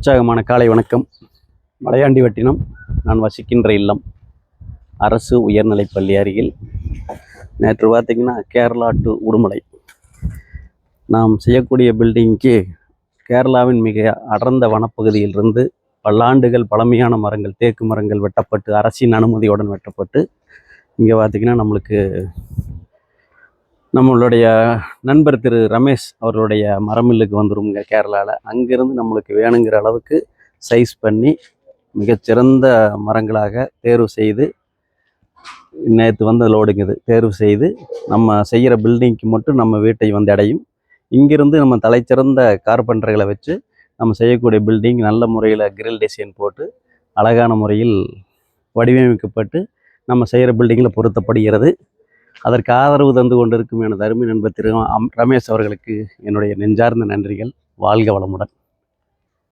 உற்சாகமான காலை வணக்கம். மலையாண்டி வட்டினம் நான் வசிக்கின்ற இல்லம் அரசு உயர்நிலைப்பள்ளி அருகில். நேற்று பார்த்தீங்கன்னா கேரளா டு உடுமலை. நாம் செய்யக்கூடிய பில்டிங்க்கு கேரளாவின் மிக அடர்ந்த வனப்பகுதியிலிருந்து பல்லாண்டுகள் பழமையான மரங்கள் தேக்கு மரங்கள் வெட்டப்பட்டு அரசின் அனுமதியுடன் வெட்டப்பட்டு இங்கே பார்த்தீங்கன்னா நம்மளுக்கு நம்மளுடைய நண்பர் திரு ரமேஷ் அவர்களுடைய மரமில்லுக்கு வந்துருங்க கேரளாவில் அங்கேருந்து நம்மளுக்கு வேணுங்கிற அளவுக்கு சைஸ் பண்ணி மிகச்சிறந்த மரங்களாக தேர்வு செய்து நேற்று வந்து லோடுங்குது தேர்வு செய்து நம்ம செய்கிற பில்டிங்க்கு மட்டும் நம்ம வீட்டை வந்து அடையும். இங்கிருந்து நம்ம தலைச்சிறந்த கார்பெண்டர்களை வச்சு நம்ம செய்யக்கூடிய பில்டிங் நல்ல முறையில் கிரில் டிசைன் போட்டு அழகான முறையில் வடிவமைக்கப்பட்டு நம்ம செய்கிற பில்டிங்கில் பொருத்தப்படுகிறது. அதற்கு ஆதரவு தந்து கொண்டிருக்கும் எனது அருமை நண்பர் திரு அம் ரமேஷ் அவர்களுக்கு என்னுடைய நெஞ்சார்ந்த நன்றிகள். வாழ்க வளமுடன்.